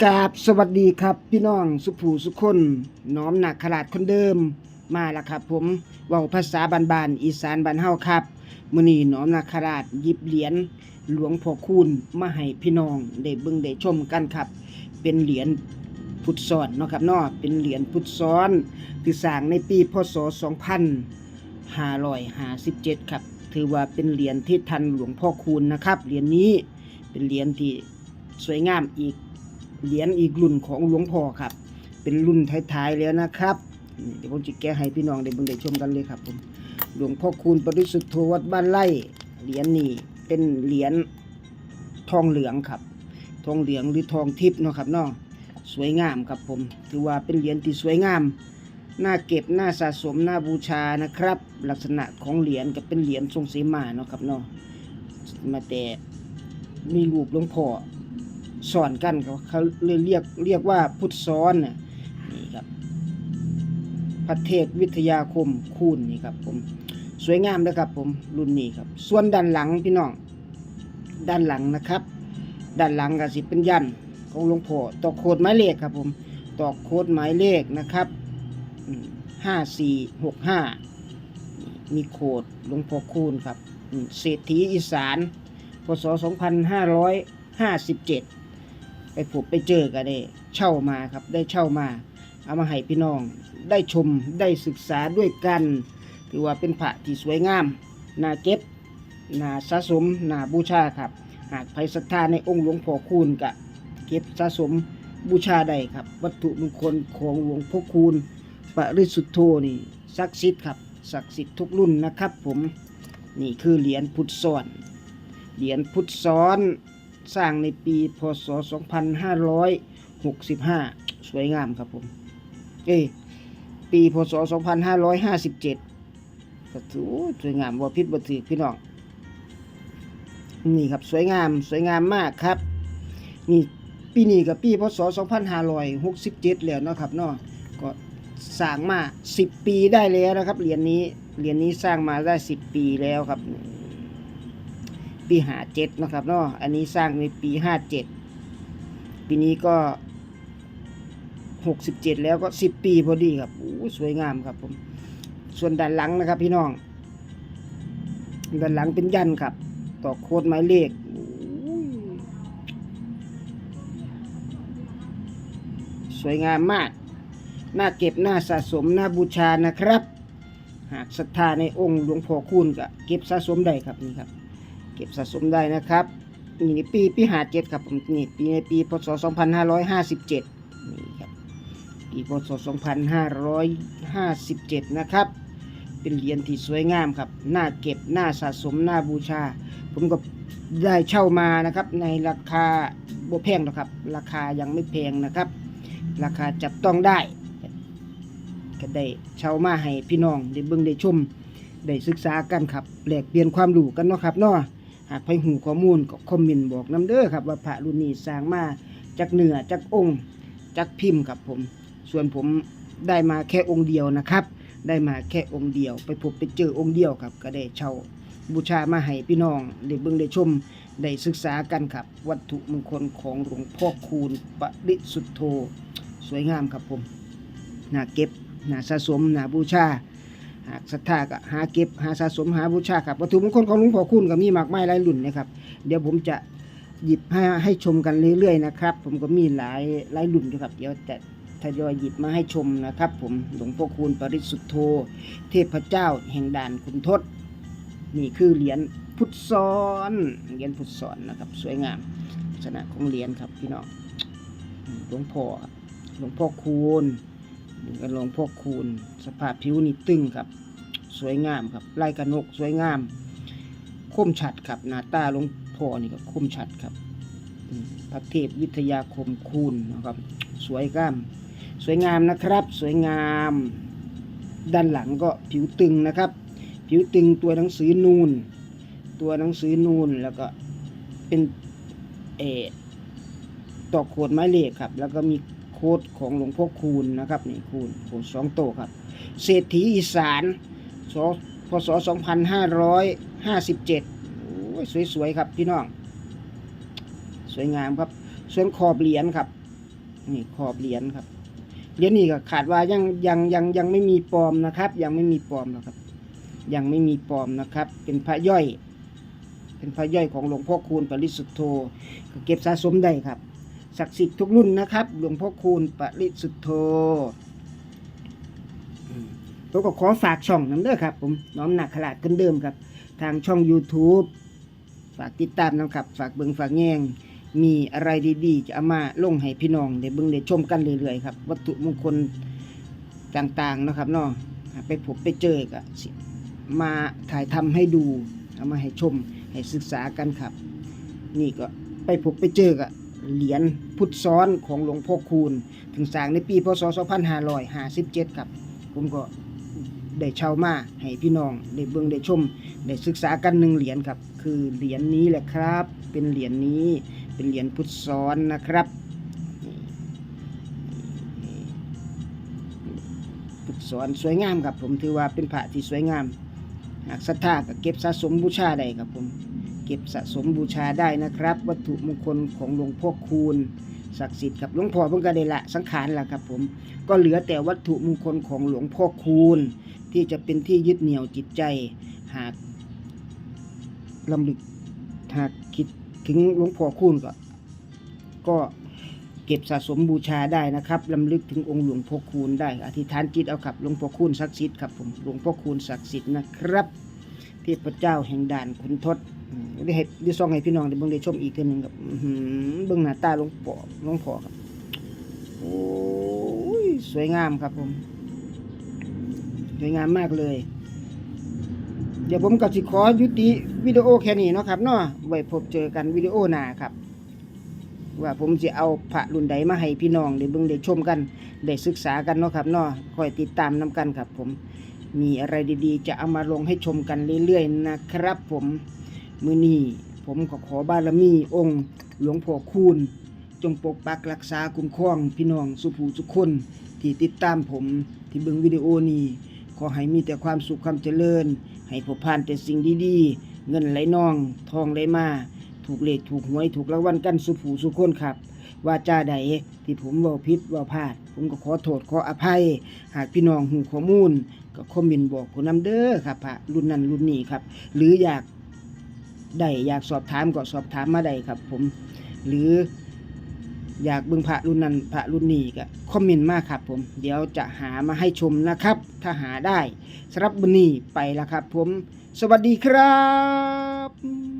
กราบสวัสดีครับพี่น้องสุภูสุคนน้อมหนักขลาดคนเดิมมาแล้วครับ ผมว้าภาษาบานๆอีสานบ้านเฮาครับมื้อนี้น้อมหนักขลาดยิบเหรียญหลวงพ่อคูณมาให้พี่น้องได้เบิ่งได้ชมกันครับ เป็นเหรียญพุทธซ้อนเนาะครับเนาะเป็นเหรียญพุทธซ้อนที่สร้างในปีพศ 2557 ครับ ถือว่าเป็นเหรียญที่ทันหลวงพ่อคูณนะครับเหรียญนี้เป็นเหรียญที่สวยงามอีก เหรียญอีกรุ่นของหลวงพ่อครับ เป็นรุ่นท้ายๆแล้วนะครับเดี๋ยวผมจะแก้ให้พี่น้องได้เบิ่งได้ชมกันเลยครับผมหลวงพ่อคูณปริสุทธโธวัดบ้านไร่เหรียญนี่เป็นเหรียญทองเหลืองครับ ทองเหลืองหรือทองทิพย์เนาะครับเนาะสวยงามครับผม ถือว่าเป็นเหรียญที่สวยงามน่าเก็บน่าสะสมน่าบูชานะครับ ลักษณะของเหรียญก็เป็นเหรียญทรงเสมาเนาะครับเนาะมาแต่มีรูปหลวงพ่อ สอนกันเขาเขาเลยเรียกเรียกว่าพุทธสอนนี่ครับพระเทศวิทยาคมคูณนี่ครับ ผมสวยงามนะครับ ผมรุ่นนี้ครับ ส่วนด้านหลังพี่น้องด้านหลังนะครับ ด้านหลังก็สิเป็นยันของหลวงพ่อตอกโคดหมายเลขครับ ผมตอกโคดหมายเลขนะครับห้าสี่หกห้ามีโคดหลวงพ่อคูณครับเศรษฐีอีสานพศสองพันห้าร้อยห้าสิบเจ็ด ไปพบไปเจอกันได้เช่ามาครับได้เช่ามา เอามาให้พี่น้อง ได้ชมได้ศึกษาด้วยกันถือว่าเป็นพระที่สวยงามน่าเก็บน่าสะสมน่าบูชาครับ หากใครศรัทธาในองค์หลวงพ่อคูณกะเก็บสะสมบูชาได้ครับ วัตถุมงคลของหลวงพ่อคูณปริสุทธโธนี่ศักดิ์สิทธิ์ครับศักดิ์สิทธิ์ทุกรุ่นนะครับ ผมนี่คือเหรียญพุทธซ้อนเหรียญพุทธซ้อน สร้างในปีพศ 2565 สวยงามครับผม เอ้ปีพศ 2557ก็ถือสวยงามบ่พิษบ่ถือพี่น้อง นี่ครับสวยงามสวยงามมากครับ นี่ปีนี้กับปีพศ 2567 แล้วนะครับเนาะก็สร้างมา 10 ปีได้แล้วนะครับเหรียญนี้เหรียญนี้สร้างมาได้ 10 ปีแล้วครับ ปีห้าเจ็ดนะครับเนาะอันนี้สร้างในปีห้าเจ็ดปีนี้ก็หกสิบเจ็ดแล้วก็สิบปีพอดีครับโอ้สวยงามครับผมส่วนด้านหลังนะครับ พี่น้องด้านหลังเป็นยันครับต่อโคดหมายเลขโอ้สวยงามมาก น่าเก็บ น่าสะสม น่าบูชานะครับ หากศรัทธาในองค์หลวงพ่อคูณก็เก็บสะสมได้ครับนี่ครับ ก็บสะสมได้นะครับนี่ปีปีหาเจ็ดครับผมนี่ปีในปีพศสองพันห้าร้อยห้าสิบเจ็ดนี่ครับปีพศสองพันห้าร้อยห้าสิบเจ็ดนะครับ เป็นเหรียญที่สวยงามครับน่าเก็บน่าสะสมน่าบูชา ผมก็ได้เช่ามานะครับ ในราคาบ่แพงหรอกครับ ราคายังไม่แพงนะครับ ราคาจับต้องได้ ก็ได้เช่ามาให้พี่น้องได้เบิ่งได้ชมได้ศึกษากันครับแลกเปลี่ยนความรู้กันเนาะครับเนาะากใครหูข้อมูลก็คอมเมนต์บอกน้ำเด้อครับว่าพระรุ่นนี้สร้างมาจากเนื้อจากองค์จากพิมพ์ครับผม ส่วนผมได้มาแค่องค์เดียวนะครับ ได้มาแค่องค์เดียว ไปพบไปเจอองค์เดียวครับ ก็ได้เช่าบูชามาให้พี่น้องได้เบิ่งได้ชมได้ศึกษากันครับ วัตถุมงคลของหลวงพ่อคูณปริสุทธโธสวยงามครับผมน่าเก็บน่าสะสมน่าบูชา หากศรัทธาก็หาเก็บหาสะสมหาบูชาครับวัตถุมงคลของหลวงพ่อคุณก็มีมากมายหลายรุ่นนะครับ เดี๋ยวผมจะหยิบให้ให้ชมกันเรื่อยๆนะครับ ผมก็มีหลายหลายรุ่นอยู่ครับ เดี๋ยวจะทยอยหยิบมาให้ชมนะครับ ผมหลวงพ่อคูณปริสุทธโธ เทพเจ้าแห่งด่านคุณทศนี่คือเหรียญพุทธซ้อนเหรียญพุทธซ้อนนะครับ สวยงามลักษณะของเหรียญครับพี่น้องหลวงพ่อหลวงพ่อคูณ ก็หลวงพ่อคูณ สภาพผิวนี่ตึงครับ สวยงามครับลายกระนกสวยงาม คมชัดครับหน้าตาหลวงพ่อนี่ก็คมชัดครับพระเทพวิทยาคมคูณนะครับ สวยงาม สวยงามนะครับ สวยงาม ด้านหลังก็ผิวตึงนะครับ ผิวตึงตัวหนังสือนูน ตัวหนังสือนูนแล้วก็เป็นเออตอกโขดไม้เหล็กครับ แล้วก็มี ค้ดของหลวงพ่อคูณนะครับนี่คูณโค้ดสองโตครับ เศรษฐีอีสานสพศ2557โอ้ยสวยๆครับพี่น้อง สวยงามครับ ส่วนขอบเหรียญครับ นี่ขอบเหรียญครับเหรียญนี่ก็ขาดว่ายังยังยังยังไม่มีปลอมนะครับ ยังไม่มีปลอมนะครับ ยังไม่มีปลอมนะครับ เป็นพระย่อย เป็นพระย่อยของหลวงพ่อคูณปริสุทธโธเก็บสะสมได้ครับ ศักดิ์สิทธิ์ทุกรุ่นนะครับ หลวงพ่อคูณปริสุทธโธอืมผมก็ขอฝากช่องน้ำเด้อครับ ผมน้อมหนักขลาดกันเดิมครับ ทางช่อง YouTube ฝากติดตามนะครับ ฝากเบิงฝากแง่งมีอะไรดีๆ จะเอามาลงให้พี่น้องได้เบิ่งได้ชมกันเรื่อยๆครับ วัตถุมงคลต่างๆนะครับเนาะไปพบไปเจอก็สิมาถ่ายทำให้ดู เอามาให้ชมให้ศึกษากันครับ นี่ก็ไปพบไปเจอกับ เหรียญพุทธซ้อนของหลวงพ่อคูณ ถึงสร้างในปีพศ 2557 ครับ ผมก็ได้เช่ามาให้พี่น้องได้เบิ่งได้ชมได้ศึกษากันหนึ่งเหรียญครับ คือเหรียญนี้แหละครับ เป็นเหรียญนี้เป็นเหรียญพุทธซ้อนนะครับพุทธซ้อนสวยงามครับ ผมถือว่าเป็นพระที่สวยงามหากศรัทธาก็เก็บสะสมบูชาได้ครับผม เก็บสะสมบูชาได้นะครับ วัตถุมงคลของหลวงพ่อคูณศักดิ์สิทธิ์ครับหลวงพ่อเพิ่งก็ได้ละสังขารล้วครับผมก็เหลือแต่วัตถุมงคลของหลวงพ่อคูณ ที่จะเป็นที่ยึดเหนี่ยวจิตใจ หากลำลึกหากคิดถึงหลวงพ่อคูณก็ ก็เก็บสะสมบูชาได้นะครับลำลึกถึงองค์หลวงพ่อคูณได้ อธิษฐานจิตเอาครับหลวงพ่อคูณศักดิ์สิทธิ์ครับผมหลวงพ่อคูณศักดิ์สิทธิ์นะครับเทพเจ้าแห่งด่านขุนทศ ได้ให้ได้ซ่องให้พี่น้องได้เบิ่งได้ชมอีกเทีนึงครับอื้อหือเบิ่งหน้าตาหลวงพ่อหลวงพ่อครับโอ้ยสวยงามครับผมสวยงามมากเลย เดี๋ยวผมก็สิขอยุติวิดีโอแค่นี้เนาะครับเนาะไว้พบเจอกันวิดีโอหน้าครับ ว่าผมจะเอาพระรุ่นใดมาให้พี่น้องได้เบิ่งได้ชมกันได้ศึกษากันเนาะครับเนาะคอยติดตามนํกันครับ ผมมีอะไรดีๆ จะเอามาลงให้ชมกันเรื่อยๆนะครับ ผม มือนี้ผมก็ขอบารมีองค์ หลวงพ่อคูณ จงปกปักรักษาคุ้มครองพี่น้องสุภูทุคนที่ติดตามผมที่เบิ่งวิดีโอนี้ขอให้มีแต่ความสุขความเจริญ ให้พบผ่านแต่สิ่งดีๆ เงินไหลนอง ทองไหลมา ถูกเลขถูกหวยถูกรางวัลกันสุภูสุคนครับ ว่าจาใดที่ผมว่าผิดเว่าพลาด ผมก็ขอโทษขออภัย หากพี่น้องหูข้อมูล ก็คอมเมนต์บอกผมนำเด้อครับพระรุ่นนั้นรุ่นนี้ครับ หรืออยาก ได้อยากสอบถามก็สอบถามมาได้ครับ ผมหรืออยากเบิ่งพระรุ่นนั้นพระรุ่นนี้ก็คอมเมนต์มาครับผม เดี๋ยวจะหามาให้ชมนะครับ ถ้าหาได้สำหรับวันนี้ไปแล้วครับ ผม สวัสดีครับ